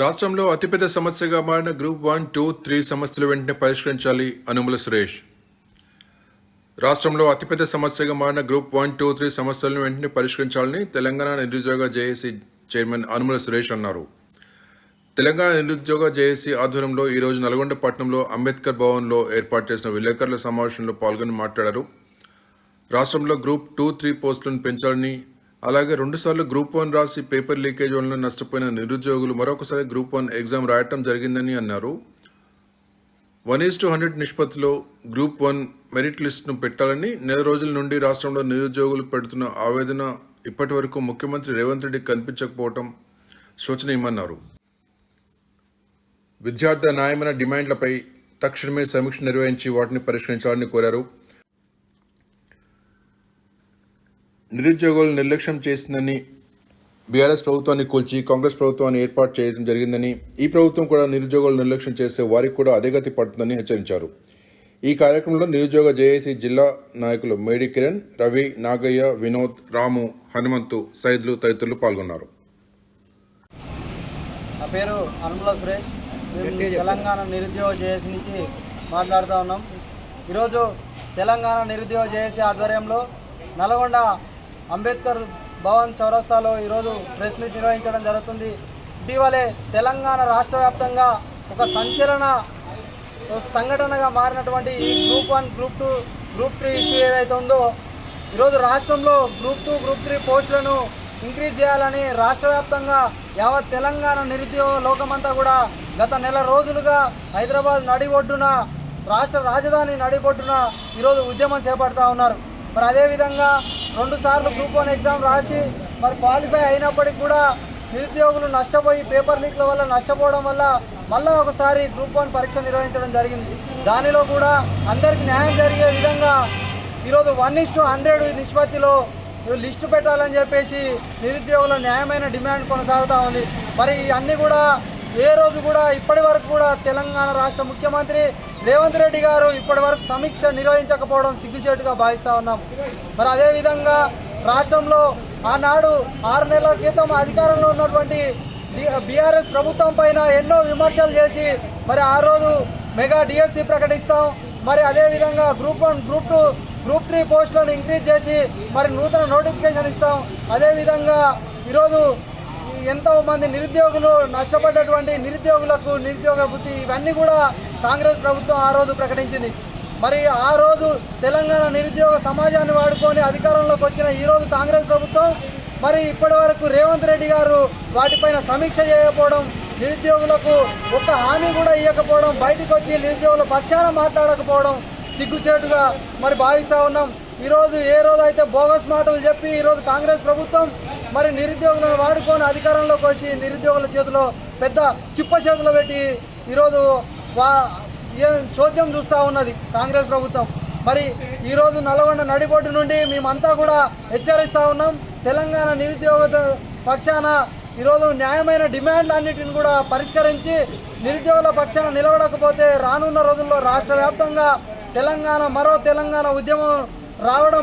రాష్ట్రంలో అతిపెద్ద సమస్యగా మారిన గ్రూప్ వన్ టూ త్రీ సమస్యలు వెంటనే పరిష్కరించాలి అనుముల సురేష్. రాష్ట్రంలో అతిపెద్ద సమస్యగా మారిన గ్రూప్ వన్ టూ త్రీ సమస్యలను వెంటనే పరిష్కరించాలని తెలంగాణ నిరుద్యోగ జేఏసీ చైర్మన్ అనుముల సురేష్ అన్నారు. తెలంగాణ నిరుద్యోగ జేఏసీ ఆధ్వర్యంలో ఈరోజు నల్గొండ పట్టణంలో అంబేద్కర్ భవన్లో ఏర్పాటు చేసిన విలేకరుల సమావేశంలో పాల్గొని మాట్లాడారు. రాష్ట్రంలో గ్రూప్ టూ త్రీ పోస్టులను పెంచాలని అలాగే రెండుసార్లు గ్రూప్ వన్ రాసి పేపర్ లీకేజ్ వలన నష్టపోయిన నిరుద్యోగులు మరొకసారి గ్రూప్ వన్ ఎగ్జామ్ రాయటం జరిగిందని అన్నారు. వన్ ఈస్ టు హండ్రెడ్ నిష్పత్తిలో గ్రూప్ వన్ మెరిట్ లిస్టును పెట్టాలని నెల రోజుల నుండి రాష్ట్రంలో నిరుద్యోగులు పెడుతున్న ఆవేదన ఇప్పటి వరకు ముఖ్యమంత్రి రేవంత్ రెడ్డి కనిపించకపోవటం శోచనీయమన్నారు. విద్యార్థుల న్యాయమైన డిమాండ్లపై తక్షణమే సమీక్ష నిర్వహించి వాటిని పరిష్కరించాలని కోరారు. నిరుద్యోగులు నిర్లక్ష్యం చేసిందని బీఆర్ఎస్ ప్రభుత్వాన్ని కూల్చి కాంగ్రెస్ ప్రభుత్వాన్ని ఏర్పాటు చేయడం జరిగిందని ఈ ప్రభుత్వం కూడా నిరుద్యోగులు నిర్లక్ష్యం చేస్తే వారికి కూడా అదే గతి పడుతుందని హెచ్చరించారు. ఈ కార్యక్రమంలో నిరుద్యోగ జేఏసీ జిల్లా నాయకులు మేడి కిరణ్ రవి నాగయ్య వినోద్ రాము హనుమంతు సైద్లు తదితరులు పాల్గొన్నారు. నా పేరు అనుమల సురేష్. తెలంగాణ నిరుద్యోగ జేఏసీ నుంచి మాట్లాడుతూ ఉన్నాం. ఈరోజు తెలంగాణ నిరుద్యోగ జేఏసీ ఆధ్వర్యంలో నల్గొండ అంబేద్కర్ భవన్ చౌరస్తాలో ఈరోజు ప్రెస్ మీట్ నిర్వహించడం జరుగుతుంది. ఇటీవలే తెలంగాణ రాష్ట్ర వ్యాప్తంగా ఒక సంచలన సంఘటనగా మారినటువంటి ఈ group one group two group three issue ఏదైతే ఉందో ఈరోజు రాష్ట్రంలో గ్రూప్ టూ గ్రూప్ త్రీ పోస్టులను ఇంక్రీజ్ చేయాలని రాష్ట్ర వ్యాప్తంగా యావత్ తెలంగాణ నిరుద్యోగ లోకమంతా కూడా గత నెల రోజులుగా హైదరాబాద్ నడి ఒడ్డున రాష్ట్ర రాజధాని నడిబొడ్డున ఈరోజు ఉద్యమం చేపడతా ఉన్నారు. మరి అదేవిధంగా రెండు సార్లు గ్రూప్ వన్ ఎగ్జామ్ రాసి మరి క్వాలిఫై అయినప్పటికీ కూడా నిరుద్యోగులు నష్టపోయి పేపర్ లీక్ల వల్ల నష్టపోవడం వల్ల మళ్ళీ ఒకసారి గ్రూప్ వన్ పరీక్ష నిర్వహించడం జరిగింది. దానిలో కూడా అందరికి న్యాయం జరిగే విధంగా ఈరోజు వన్ ఇస్ టు హండ్రెడ్ నిష్పత్తిలో లిస్టు పెట్టాలని చెప్పేసి నిరుద్యోగుల న్యాయమైన డిమాండ్ కొనసాగుతూ ఉంది. మరి అన్నీ కూడా ఏ రోజు కూడా ఇప్పటి వరకు కూడా తెలంగాణ రాష్ట్ర ముఖ్యమంత్రి రేవంత్ రెడ్డి గారు ఇప్పటి వరకు సమీక్ష నిర్వహించకపోవడం సిగ్గుచేటుగా భావిస్తూ ఉన్నాం. మరి అదేవిధంగా రాష్ట్రంలో ఆనాడు ఆరు నెలల క్రితం అధికారంలో ఉన్నటువంటి బీఆర్ఎస్ ప్రభుత్వం పైన ఎన్నో విమర్శలు చేసి మరి ఆ రోజు మెగా డిఎస్సి ప్రకటిస్తాం. మరి అదేవిధంగా group one group two group three పోస్టులను ఇంక్రీజ్ చేసి మరి నూతన నోటిఫికేషన్ ఇస్తాం. అదేవిధంగా ఈరోజు ఎంతో మంది నిరుద్యోగులు నష్టపడ్డటువంటి నిరుద్యోగులకు నిరుద్యోగ బుద్ధి ఇవన్నీ కూడా కాంగ్రెస్ ప్రభుత్వం ఆ రోజు ప్రకటించింది. మరి ఆ రోజు తెలంగాణ నిరుద్యోగ సమాజాన్ని వాడుకొని అధికారంలోకి వచ్చిన ఈరోజు కాంగ్రెస్ ప్రభుత్వం మరి ఇప్పటి వరకు రేవంత్ రెడ్డి గారు వాటిపైన సమీక్ష చేయకపోవడం నిరుద్యోగులకు ఒక హామీ కూడా ఇవ్వకపోవడం బయటకు వచ్చి నిరుద్యోగుల పక్షాన మాట్లాడకపోవడం సిగ్గుచేటుగా మరి భావిస్తూ ఉన్నాం. ఈరోజు ఏ రోజు అయితే బోగస్ మాటలు చెప్పి ఈరోజు కాంగ్రెస్ ప్రభుత్వం మరి నిరుద్యోగులను వాడుకొని అధికారంలోకి వచ్చి నిరుద్యోగుల చేతిలో పెద్ద చిప్ప చేతిలో పెట్టి ఈరోజు వా ఏ చోద్యం చూస్తూ ఉన్నది కాంగ్రెస్ ప్రభుత్వం. మరి ఈరోజు నల్గొండ నడిబొడ్డు నుండి మేమంతా కూడా హెచ్చరిస్తూ ఉన్నాం. తెలంగాణ నిరుద్యోగ పక్షాన ఈరోజు న్యాయమైన డిమాండ్లన్నిటిని కూడా పరిష్కరించి నిరుద్యోగుల పక్షాన నిలబడకపోతే రానున్న రోజుల్లో రాష్ట్ర వ్యాప్తంగా తెలంగాణ మరో తెలంగాణ ఉద్యమం రావడం